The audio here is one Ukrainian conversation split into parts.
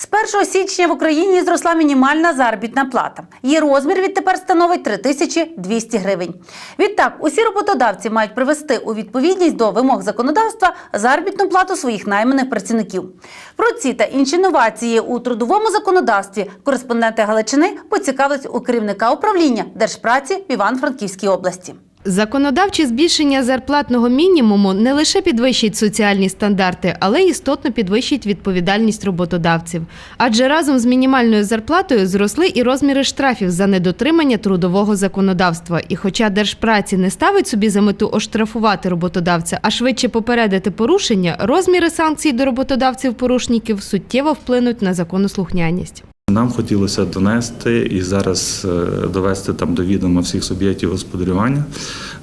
З 1 січня в Україні зросла мінімальна заробітна плата. Її розмір відтепер становить 3200 гривень. Відтак, усі роботодавці мають привести у відповідність до вимог законодавства заробітну плату своїх найманих працівників. Про ці та інші новації у трудовому законодавстві кореспонденти Галичини поцікавились у керівника управління Держпраці в Івано-Франківській області. Законодавче збільшення зарплатного мінімуму не лише підвищить соціальні стандарти, але й істотно підвищить відповідальність роботодавців. Адже разом з мінімальною зарплатою зросли і розміри штрафів за недотримання трудового законодавства. І хоча держпраці не ставить собі за мету оштрафувати роботодавця, а швидше попередити порушення, розміри санкцій до роботодавців-порушників суттєво вплинуть на законослухняність. Нам хотілося донести і зараз е, довести там до відома всіх суб'єктів господарювання,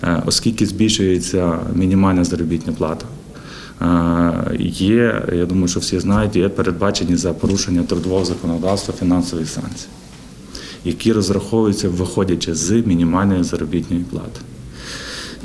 е, оскільки збільшується мінімальна заробітна плата. Е, Є, я думаю, що всі знають, є передбачені за порушення трудового законодавства фінансові санкції, які розраховуються виходячи з мінімальної заробітної плати.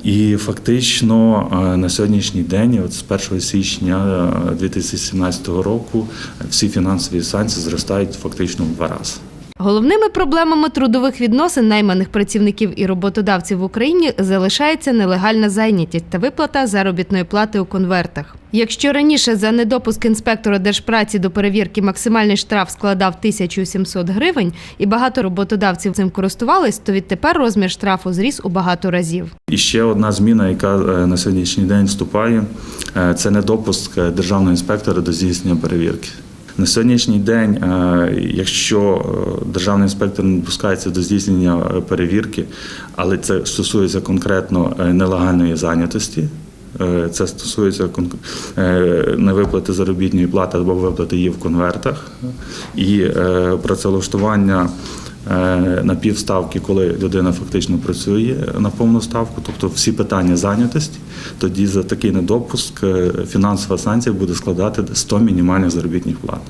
І фактично е, на сьогоднішній день, от з 1 січня е, 2017 року, всі фінансові санкції зростають фактично в два рази. Головними проблемами трудових відносин найманих працівників і роботодавців в Україні залишається нелегальна зайнятість та виплата заробітної плати у конвертах. Якщо раніше за недопуск інспектора держпраці до перевірки максимальний штраф складав 1700 гривень, і багато роботодавців цим користувались, то відтепер розмір штрафу зріс у багато разів. І ще одна зміна, яка е, на сьогоднішній день вступає, е, це недопуск е, державного інспектора до здійснення перевірки. На сьогоднішній день, якщо державний інспектор не допускається до здійснення перевірки, але це стосується конкретно нелегальної зайнятості. Е, Це стосується е, невиплати заробітної плати або виплати її в конвертах. І е, працевлаштування на півставки, коли людина фактично працює на повну ставку, тобто всі питання зайнятості, тоді за такий недопуск е, фінансова санкція буде складати 100 мінімальних заробітних плат.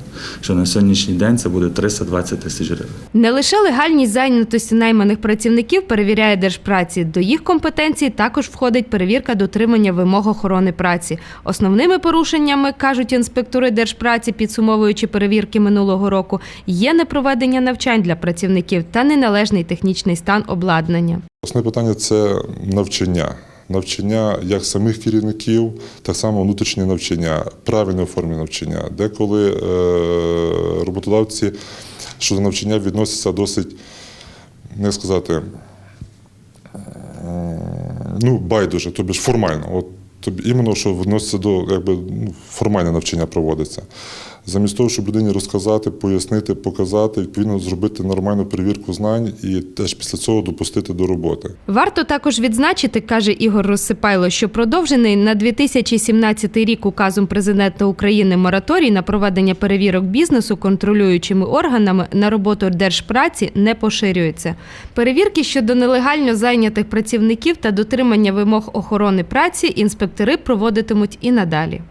Що на сьогоднішній день це буде 320 тисяч гривень. Не лише легальність зайнятості найманих працівників перевіряє держпраці. До їх компетенції також входить перевірка дотримання вимог охорони праці. Основними порушеннями кажуть інспектори держпраці, підсумовуючи перевірки минулого року, є непроведення навчань для працівників та неналежний технічний стан обладнання. Основне питання це навчання. Навчання як самих керівників, так само внутрішнє навчання, правильне формі навчання. Деколи е, роботодавці щодо навчання відносяться досить, не сказати, е, ну, байдуже, тобі ж формально. От тобі іменно, що відноситься до якби, ну, формальне навчання проводиться. Замість того, щоб людині розказати, пояснити, показати, відповідно зробити нормальну перевірку знань і теж після цього допустити до роботи. Варто також відзначити, каже Ігор Розсипайло, що продовжений на 2017 рік указом президента України мораторій на проведення перевірок бізнесу контролюючими органами на роботу держпраці не поширюється. Перевірки щодо нелегально зайнятих працівників та дотримання вимог охорони праці інспектори проводитимуть і надалі.